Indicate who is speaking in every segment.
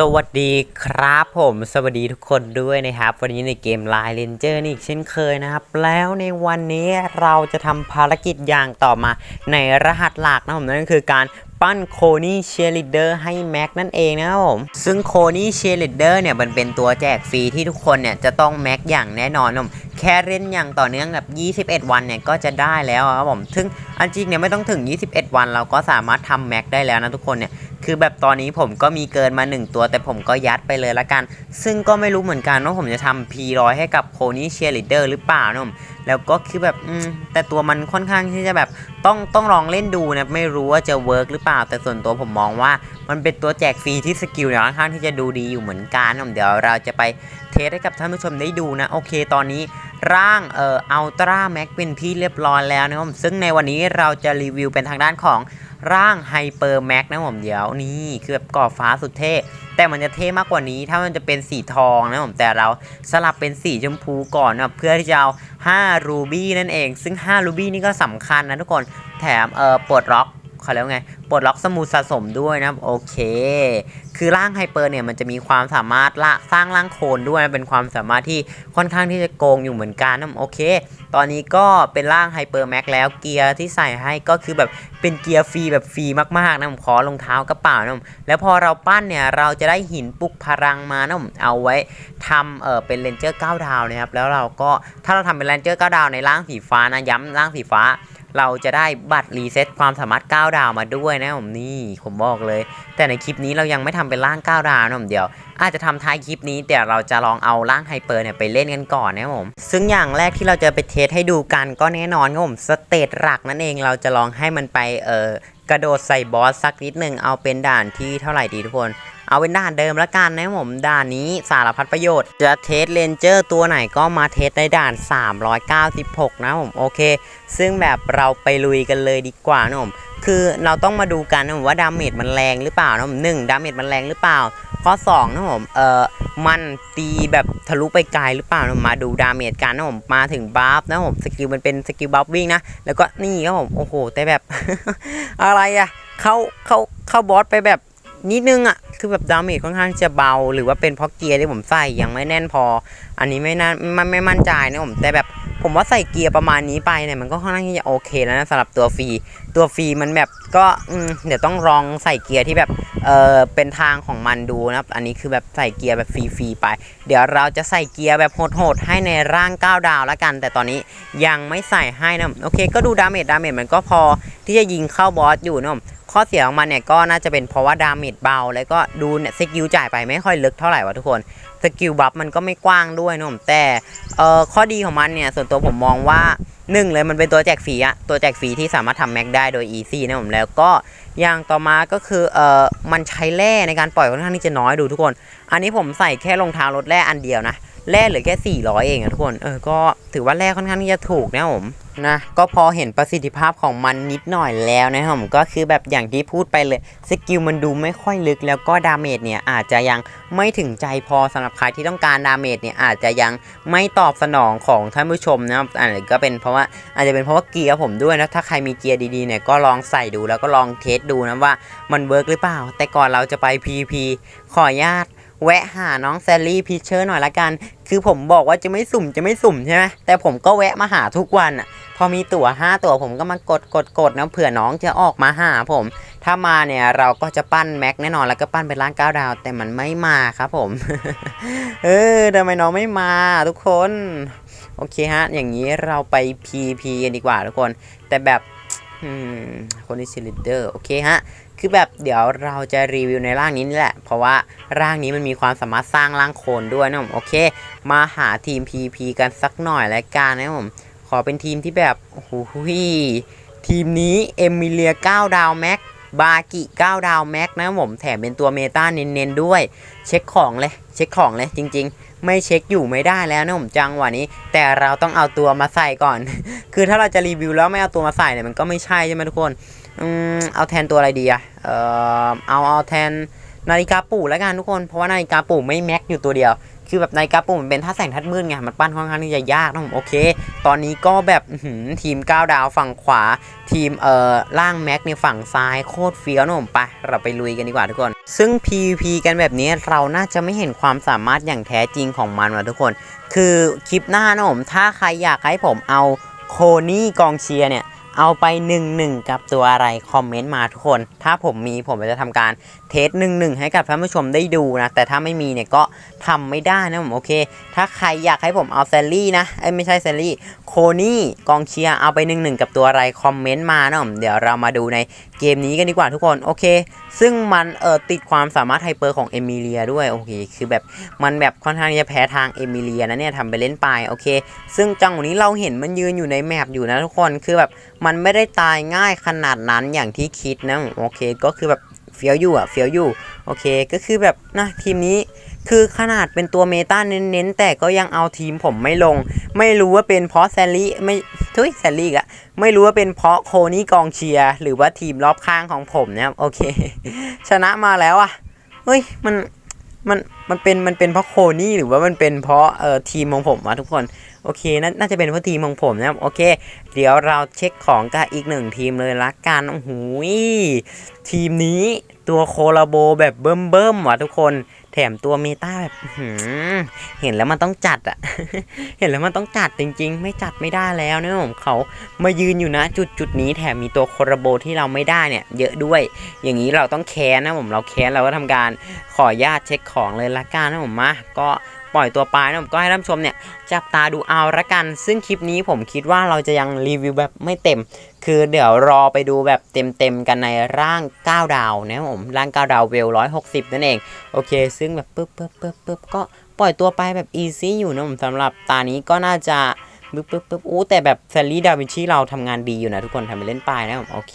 Speaker 1: สวัสดีครับผม สวัสดีทุกคนด้วยนะครับ วันนี้ในเกม Line Ranger นี่อีกเช่นเคยนะครับ แล้วในวันนี้เราจะทำภารกิจอย่างต่อมาในรหัสหลักนะผมนั่นก็คือการปั้นโคนี่เชียร์ลีดเดอร์ให้แม็กนั่นเองนะครับผม ซึ่งโคนี่เชียร์ลีดเดอร์เนี่ยมันเป็นตัวแจกฟรีที่ทุกคนเนี่ยจะต้องแม็กอย่างแน่นอนนะผมแค่เล่นอย่างต่อเนื่องแบบ 21 วันเนี่ยก็จะได้แล้วครับผม ซึ่งอันจริงเนี่ยไม่ต้องถึง 21 วันเราก็สามารถทำแม็กได้แล้วนะทุกคนเนี่ย คือแบบตอนนี้ผมก็มีเกินมา 1 ตัว แต่ผมก็ยัดไปเลยละกัน ซึ่งก็ไม่รู้เหมือนกันว่าผมจะทำ P100 ให้กับโคนี่เชียร์ลีดเดอร์หรือเปล่านะผมแล้วก็คือแบบอืมแต่ตัวมันค่อนข้างที่จะแบบต้องต้องลองเล่นดูนะไม่รู้ว่าจะเวิร์กหรือเปล่า แต่ส่วนตัวผมมองว่ามันเป็นตัวแจกฟรีที่สกิลเนี่ยค่อนข้างที่จะดูดีอยู่เหมือนกันนะผมเดี๋ยวเราจะไปเทสให้กับท่านผู้ชมได้ดูนะ โอเคตอนนี้ร่างเอ่ออัลตร้าแม็กเป็นที่เรียบร้อยแล้วนะครับซึ่งในวันนี้เราจะรีวิวเป็นทางด้านของ ร่างไฮเปอร์แม็กนะผมเดี๋ยวนี่คือแบบก่อฟ้าสุดเท่ แต่มันจะเท่มากกว่านี้ ถ้ามันจะเป็นสีทองนะผมแต่เราสลับเป็นสีชมพูก่อนนะเพื่อที่จะเอา5รูบี้นั่นเอง ซึ่ง5รูบี้นี่ก็สำคัญนะทุกคนแถมเออปลดล็อก เขาเรียกว่าไงปลดล็อกสมุดสะสมด้วยนะโอเค คือร่างไฮเปอร์เนี่ยมันจะมีความสามารถละสร้างร่างโคลนด้วยนะเป็นความสามารถที่ค่อนข้างที่จะโกงอยู่เหมือนกันนะโอเค ตอนนี้ก็เป็นร่างไฮเปอร์แม็กแล้วเกียร์ที่ใส่ให้ก็คือแบบเป็นเกียร์ฟรีแบบฟรีมากๆนะผมขอรองเท้ากระเป๋านะผมแล้วพอเราปั้นเนี่ยเราจะได้หินปลุกพลังมานะผมเอาไว้ทำเออเป็นเลนเจอร์9ดาวนะครับแล้วเราก็ถ้าเราทำเป็นเลนเจอร์9ดาวในร่างสีฟ้านะย้ำร่างสีฟ้า เราจะได้บัตรรีเซ็ตความสามารถ 9 ดาวมาด้วยนะผมนี่ผมบอกเลย แต่ในคลิปนี้เรายังไม่ทำเป็นร่าง 9 ดาวนะผมเดี๋ยว อาจจะทำท้ายคลิปนี้แต่เราจะลองเอาร่างไฮเปอร์เนี่ยไปเล่นกันก่อนนะผมซึ่งอย่างแรกที่เราจะไปเทสให้ดูกันก็แน่นอนครับผมสเตตหลักนั่นเองเราจะลองให้มันไปเออกระโดดใส่บอสสักนิดหนึ่งเอาเป็นด่านที่เท่าไหร่ดีทุกคน เอาเป็นด่านเดิมละกันนะผมด่านนี้สารพัดประโยชน์ จะเทสเลนเจอร์ตัวไหนก็มาเทสในด่าน 396 นะผมโอเค ซึ่งแบบเราไปลุยกันเลยดีกว่านะผมคือเราต้องมาดูกันนะผมว่าดาเมจมันแรงหรือเปล่านะผมหนึ่งดาเมจมันแรงหรือเปล่า ข้อ2นะผมเอ่อมันตีแบบทะลุไปไกลหรือเปล่านะมมาดูดาเมจกันนะผมมาถึงบัฟนะผมสกิลมันเป็นสกิลบัฟวิ่งนะแล้วก็นี่ครับผมโอ้โหแต่แบบ อะไรอะเข้าเข้าเข้าบอสไปแบบนิดนึงอะ คือแบบดาเมจค่อนข้างจะเบา หรือว่าเป็นเพราะเกียร์ที่ผมใส่ยังไม่แน่นพอ อันนี้ไม่น่าไม่ไม่มั่นใจนะผมแต่แบบผมว่าใส่เกียร์ประมาณนี้ไปเนี่ยมันก็ค่อนข้างที่จะโอเคแล้วนะสำหรับตัวฟรี ตัวฟรีมันแบบก็เดี๋ยวต้องลองใส่เกียร์ที่แบบเออเป็นทางของมันดูนะครับอันนี้คือแบบใส่เกียร์แบบฟรีๆไป เดี๋ยวเราจะใส่เกียร์แบบโหดๆให้ในร่าง9ดาวแล้วกัน แต่ตอนนี้ยังไม่ใส่ให้นะโอเค ก็ดูดาเมจดาเมจมันก็พอที่จะยิงเข้าบอสอยู่นะผมข้อเสียของมันเนี่ยก็น่าจะเป็นเพราะว่าดาเมจเบา แล้วก็ดูเนี่ยสกิลจ่ายไปไม่ค่อยลึกเท่าไหร่วะทุกคนสกิลบัฟมันก็ไม่กว้างด้วยนะผมแต่เอ่อข้อดีของมันเนี่ยส่วนตัวผมมองว่า หนึ่งเลยมันเป็นตัวแจกฟรีอะตัวแจกฟรีที่สามารถทำแม็กได้โดยอีซี่นะผมแล้วก็อย่างต่อมาก็คือเออมันใช้แร่ในการปล่อยค่อนข้างที่จะน้อยดูทุกคน อันนี้ผมใส่แค่รองเท้ารถแร่อันเดียวนะ แร่เหลือแค่ 400 เองอะทุกคน เออ ก็ถือว่าแร่ค่อนข้างที่จะถูกนะผม นะ ก็พอเห็นประสิทธิภาพของมันนิดหน่อยแล้วนะผม ก็คือแบบอย่างที่พูดไปเลย สกิลมันดูไม่ค่อยลึกแล้วก็ดาเมจเนี่ยอาจจะยังไม่ถึงใจพอสำหรับใครที่ต้องการดาเมจเนี่ยอาจจะยังไม่ตอบสนองของท่านผู้ชมนะครับอันนี้ก็เป็นเพราะว่าอาจจะเป็นเพราะว่าเกียร์ผมด้วยนะ ถ้าใครมีเกียร์ดีๆเนี่ยก็ลองใส่ดูแล้วก็ลองเทสดูนะว่ามันเวิร์กหรือเปล่า แต่ก่อนเราจะไป PP ขออนุญาต แวะหาน้องแซลลี่พิชเชอร์หน่อยละกัน คือผมบอกว่าจะไม่สุ่มจะไม่สุ่มใช่ไหมแต่ผมก็แวะมาหาทุกวันอะ พอมีตั๋ว5ตั๋วผมก็มากดกดกดนะเผื่อน้องจะออกมาหาผม ถ้ามาเนี่ยเราก็จะปั้นแม็กแน่นอนแล้วก็ปั้นเป็นร่างก้าดาว แต่มันไม่มาครับผม เออทำไมน้องไม่มาทุกคน โอเคฮะ อย่างนี้เราไป PP กันดีกว่าทุกคน แต่แบบ อืมคนที่ซิลิเดอร์โอเคฮะ คือแบบเดี๋ยวเราจะรีวิวในร่างนี้นี่แหละ เพราะว่าร่างนี้มันมีความสามารถสร้างร่างโคลนด้วยนะผมโอเค มาหาทีม PP กันสักหน่อยและกันนะผมขอเป็นทีมที่แบบโอ้โหทีมนี้เอมิเลีย9ดาวแม็ก บากิ9ดาวแม็กนะผมแถมเป็นตัวเมตาเน้นๆด้วย เช็คของเลย เช็คของเลยจริง ๆ ไม่เช็คอยู่ไม่ได้แล้วนะผมจังหวะนี้ แต่เราต้องเอาตัวมาใส่ก่อน คือถ้าเราจะรีวิวแล้วไม่เอาตัวมาใส่เนี่ยมันก็ไม่ใช่ใช่ไหมทุกคนอืมเอาแทนตัวอะไรดีอะเออเอาเอาแทนนาฬิกาปู่แล้วกันทุกคนเพราะว่านาฬิกาปู่ไม่แม็กอยู่ตัวเดียว คือแบบในกราปุ่มมันเป็นท่าแสงทัดมืดไงมันปั้นค่อนข้างที่จะยากนะผมโอเค ตอนนี้ก็แบบอื้อหือทีม9ดาวฝั่งขวา ทีมเอ่อล่างแม็กในฝั่งซ้ายโคตรเฟี้ยวนะผมไปเราไปลุยกันดีกว่าทุกคน ซึ่ง PVP กันแบบนี้เราน่าจะไม่เห็นความสามารถอย่างแท้จริงของมันว่ะทุกคน คือคลิปหน้านะผมถ้าใครอยากให้ผมเอาโคนี่กองเชียร์เนี่ย เอาไป1นหนึ่งกับตัวอะไร คอมเมนต์มาทุกคน ถ้าผมมีผมจะทำการเทสหนึ่งหนึ่งให้กับท่านผู้ชมได้ดูนะ แต่ถ้าไม่มีเนี่ยก็ทำไม่ได้นะผมโอเค ถ้าใครอยากให้ผมเอาแซลลี่นะไอ้ไม่ใช่แซลลี่ โคนี่กองเชียร์เอาไป1นหนึ่งกับตัวอะไร คอมเมนต์มานะผมเดี๋ยวเรามาดูในเกมนี้กันดีกว่าทุกคนโอเค ซึ่งมันเออติดความสามารถไฮเปอร์ของเอมิเลียด้วยโอเคคือแบบมันแบบค่อนข้างจะแพ้ทางเอมิเลียนะเนี่ยทำไปเล่นไปโอเค ซึ่งจังหวะนี้เราเห็นมันยืนอยู่ในแมปอยู่นะทุกคนคือแบบมันไม่ได้ตายง่ายขนาดนั้นอย่างที่คิดนะโอเคก็คือแบบเฟี้ยวอยู่อะเฟี้ยวอยู่โอเค ก็คือแบบนะทีมนี้ คือขนาดเป็นตัวเมตาเน้นๆ แต่ก็ยังเอาทีมผมไม่ลง ไม่รู้ว่าเป็นเพราะแซลลี่ไม่ทุยแซลลี่อะไม่รู้ว่าเป็นเพราะโคนี่กองเชียร์หรือว่าทีมรอบข้างของผมนะครับโอเค ชนะมาแล้วอะเฮ้ยมันมันมันเป็นมันเป็นเพราะโคนี่หรือว่ามันเป็นเพราะเอ่อทีมของผมวะทุกคนโอเคนาน่าจะเป็นเพราะทีมของผมนะครับโอเค เดี๋ยวเราเช็คของกับอีกหนึ่งทีมเลยละกันโอ้โหทีมนี้ตัวโคลาโบแบบเบิ่มเบิ่มๆว่ะทุกคน แถมตัวเมตาแบบเห็นแล้วมันต้องจัดอะเห็นแล้วมันต้องจัดจริง ๆ ไม่จัดไม่ได้แล้วเนี่ยผมเขามายืนอยู่นะ จุดจุดนี้แถมมีตัวโคระโบที่เราไม่ได้เนี่ย เยอะด้วย อย่างนี้เราต้องแค้นนะผมเราแค้นเราก็ทำการขออนุญาตเช็คของเลยละกันนะผมมาก็ ปล่อยตัวไปนะผมก็ให้ท่านชมเนี่ยจับตาดูเอาละกัน ซึ่งคลิปนี้ผมคิดว่าเราจะยังรีวิวแบบไม่เต็ม คือเดี๋ยวรอไปดูแบบเต็มๆกันในร่าง 9 ดาวนะผมร่าง 9 ดาวเวล 160 นั่นเอง โอเค ซึ่งแบบปึ๊บปึ๊บปึ๊บปึ๊บก็ปล่อยตัวไปแบบอีซี่อยู่นะผมสำหรับตานี้ก็น่าจะ ปึ๊บปึ๊บปึ๊บอู้แต่แบบแซลลี่ดาวินชีเราทำงานดีอยู่นะทุกคนทำไปเล่นไปนะผมโอเค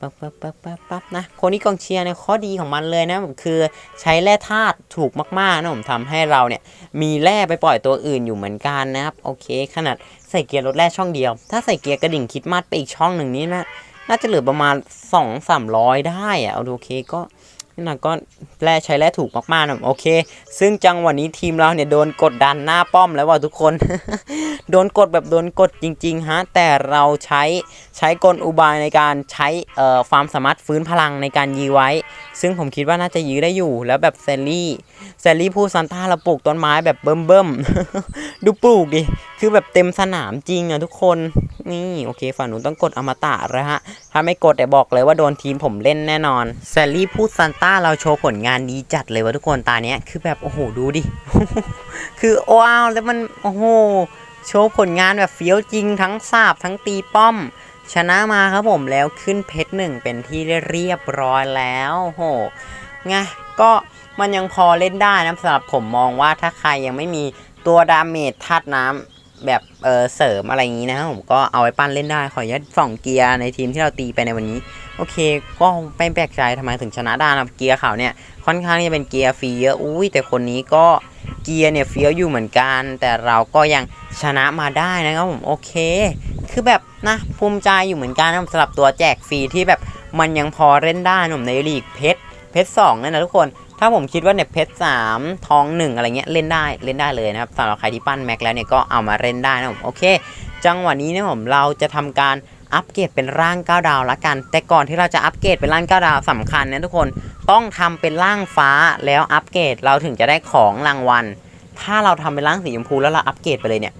Speaker 1: ปั๊บปั๊บปั๊บปั๊บปั๊บนะคนนี้กองเชียร์เนี่ยข้อดีของมันเลยนะผมคือใช้แร่ธาตุถูกมากๆนะผมทำให้เราเนี่ยมีแร่ไปปล่อยตัวอื่นอยู่เหมือนกันนะครับโอเค ขนาดใส่เกียร์รถแร่ช่องเดียว ถ้าใส่เกียร์กระดิ่งคิดมาดไปอีกช่องหนึ่งนี้นะน่าจะเหลือประมาณ 2 3 0 0 ได้อะเอาดูโอเคก็ นี่นะก็แร่ใช้แร่ถูกมากๆนะโอเค ซึ่งจังหวะนี้ทีมเราเนี่ยโดนกดดันหน้าป้อมแล้วว่ะทุกคน โดนกดแบบโดนกดจริงๆฮะแต่เราใช้ใช้กลอุบายในการใช้เอ่อความสามารถฟื้นพลังในการยื้อไว้ ซึ่งผมคิดว่าน่าจะยื้อได้อยู่แล้วแบบเซลลี่แซลลี่พูดซันต้าเราปลูกต้นไม้แบบเบิ่มเบิ่มๆดูปลูกดิคือแบบเต็มสนามจริงอะทุกคน นี่โอเคฝั่งนู้นต้องกดอมตะแล้วฮะ ถ้าไม่กดแต่บอกเลยว่าโดนทีมผมเล่นแน่นอนแซลลี่พูดซันต้าเราโชว์ผลงานดีจัดเลยว่าทุกคนตาเนี้ยคือแบบโอ้โหดูดิ คือว้าวแล้วมันโอ้โหโชว์ผลงานแบบเฟี้ยวจริงทั้งสาบทั้งตีป้อม ชนะมาครับผมแล้วขึ้นเพชรหนึ่งเป็นที่เรียบร้อยแล้วโหไงก็มันยังพอเล่นได้นะสำหรับผมมองว่าถ้าใครยังไม่มีตัวดาเมจธาตุน้ำ แบบเออเสริมอะไรอย่างนี้นะผมก็เอาไว้ปั้นเล่นได้ขออนุญาตส่องเกียร์ในทีมที่เราตีไปในวันนี้ โอเค ก็ไม่แปลกใจทำไมถึงชนะได้นะเกียร์ขาวเนี่ยค่อนข้างที่จะเป็นเกียร์ฟรีเยอะอุ้ยแต่คนนี้ก็เกียร์เนี่ยเฟี้ยวอยู่เหมือนกัน แต่เราก็ยังชนะมาได้นะครับผมโอเค คือแบบนะภูมิใจอยู่เหมือนกันนะสำหรับตัวแจกฟรีที่แบบมันยังพอเล่นได้นะผมในลีกเพชรเพชรสองนี่ยนะทุกคน ถ้าผมคิดว่าเนี่ยเพชรสามทองหนึ่งอะไรเงี้ยเล่นได้เล่นได้เลยนะครับสำหรับใครที่ปั้นแม็กแล้วเนี่ยก็เอามาเล่นได้นะผมโอเค จังหวะนี้เนี่ยผมเราจะทำการอัปเกรดเป็นร่าง9ดาวละกัน แต่ก่อนที่เราจะอัปเกรดเป็นร่าง9ดาวสำคัญนะทุกคนต้องทำเป็นร่างฟ้าแล้วอัปเกรดเราถึงจะได้ของรางวัล ถ้าเราทำเป็นร่างสีชมพูแล้วเราอัปเกรดไปเลยเนี่ย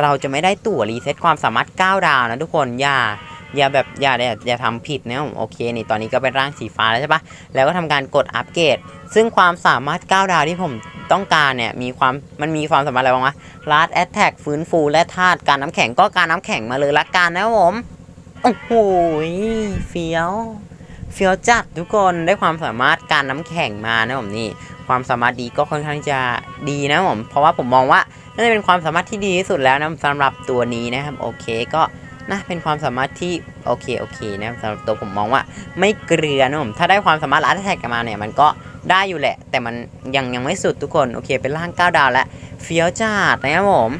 Speaker 1: เราจะไม่ได้ตั๋วรีเซ็ตความสามารถ9ดาวนะทุกคนอย่า อย่าแบบอย่าอย่าอย่าทำผิดนะผมโอเคนี่ตอนนี้ก็เป็นร่างสีฟ้าแล้วใช่ปะแล้วก็ทำการกดอัปเกรดซึ่งความสามารถ 9 ดาวที่ผมต้องการเนี่ยมีความมันมีความสามารถอะไรบ้างวะลาดแอตแทกฟื้นฟูและธาตุการน้ำแข็งก็การน้ำแข็งมาเลยละกันนะผมโอ้โหเฟี้ยวเฟี้ยวจัดทุกคนได้ความสามารถการน้ำแข็งมานะผมนี่ความสามารถดีก็ค่อนข้างจะดีนะผมเพราะว่าผมมองว่าน่าจะเป็นความสามารถที่ดีที่สุดแล้วนะสำหรับตัวนี้นะครับโอเคก็ นะเป็นความสามารถที่โอเคโอเคนะสำหรับตัวผมมองว่าไม่เกลือนะผมถ้าได้ความสามารถลัดแท็กกันมาเนี่ยมันก็ได้อยู่แหละ แต่มันยังยังไม่สุดทุกคนโอเคเป็นร่าง9ดาวแล้ว เฟี้ยวจัดนะครับผม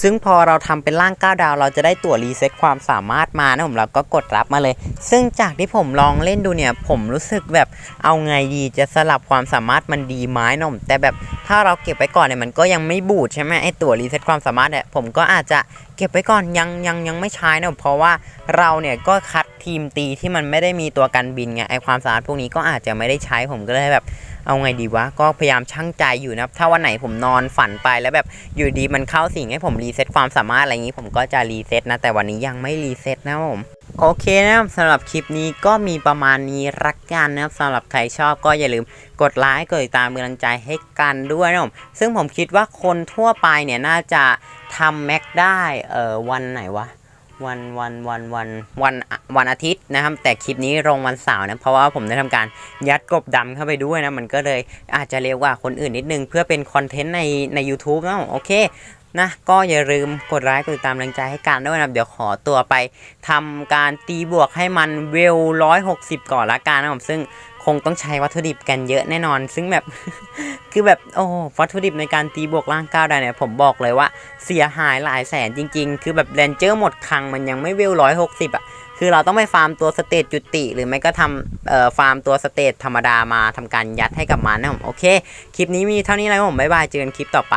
Speaker 1: ซึ่งพอเราทำเป็นร่าง 9 ดาวเราจะได้ตั๋วรีเซ็ตความสามารถมานะผมเราก็กดรับมาเลย ซึ่งจากที่ผมลองเล่นดูเนี่ย ผมรู้สึกแบบเอาไงดีจะสลับความสามารถมันดีไหมนะผมแต่แบบถ้าเราเก็บไว้ก่อนเนี่ยมันก็ยังไม่บูดใช่ไหมไอตัวรีเซ็ตความสามารถเนี่ยผมก็อาจจะเก็บไว้ก่อนยังยังยังไม่ใช้นะเพราะว่าเราเนี่ยก็คัดทีมตีที่มันไม่ได้มีตัวกันบินไงไอความสามารถพวกนี้ก็อาจจะไม่ได้ใช้ผมก็เลยแบบ เอาไงดีวะ ก็พยายามชั่งใจอยู่นะ ถ้าวันไหนผมนอนฝันไปแล้วแบบอยู่ดีมันเข้าสิ่งให้ผมรีเซ็ตความสามารถอะไรอย่างนี้ผมก็จะรีเซ็ตนะ แต่วันนี้ยังไม่รีเซ็ตนะผมโอเคนะครับสำหรับคลิปนี้ก็มีประมาณนี้รักกันนะครับสำหรับใครชอบก็อย่าลืมกดไลค์กดติดตามเป็นกำลังใจให้กันด้วยนะผมซึ่งผมคิดว่าคนทั่วไปเนี่ยน่าจะทำแม็กได้เออวันไหนวะ วันวันวันวันวันวันอาทิตย์นะครับ แต่คลิปนี้ลงวันเสาร์นะเพราะว่าผมได้ทำการยัดกบดำเข้าไปด้วยนะ มันก็เลยอาจจะเร็วกว่าคนอื่นนิดนึง เพื่อเป็นคอนเทนต์ในใน YouTube นะโอเคนะก็อย่าลืมกดไลค์กดติดตามแรงใจให้กันด้วยนะเดี๋ยวขอตัวไปทำการตีบวกให้มันเวลร้อยหกสิบก่อนละกันนะครับซึ่ง คงต้องใช้วัตถุดิบกันเยอะแน่นอน ซึ่งแบบ คือแบบโอ้วัตถุดิบในการตีบวกร่างก้าวได้เนี่ยผมบอกเลยว่าเสียหายหลายแสนจริง ๆ คือแบบแรนเจอร์หมดคลังมันยังไม่เวลร้อยหกสิบอะคือเราต้องไปฟาร์มตัวสเตจจุติ หรือไม่ก็ทำเอ่อฟาร์มตัวสเตจธรรมดามาทำการยัดให้กับมันนะผมโอเค คลิปนี้มีเท่านี้แล้วผมบ๊ายบายเจอกันคลิปต่อไป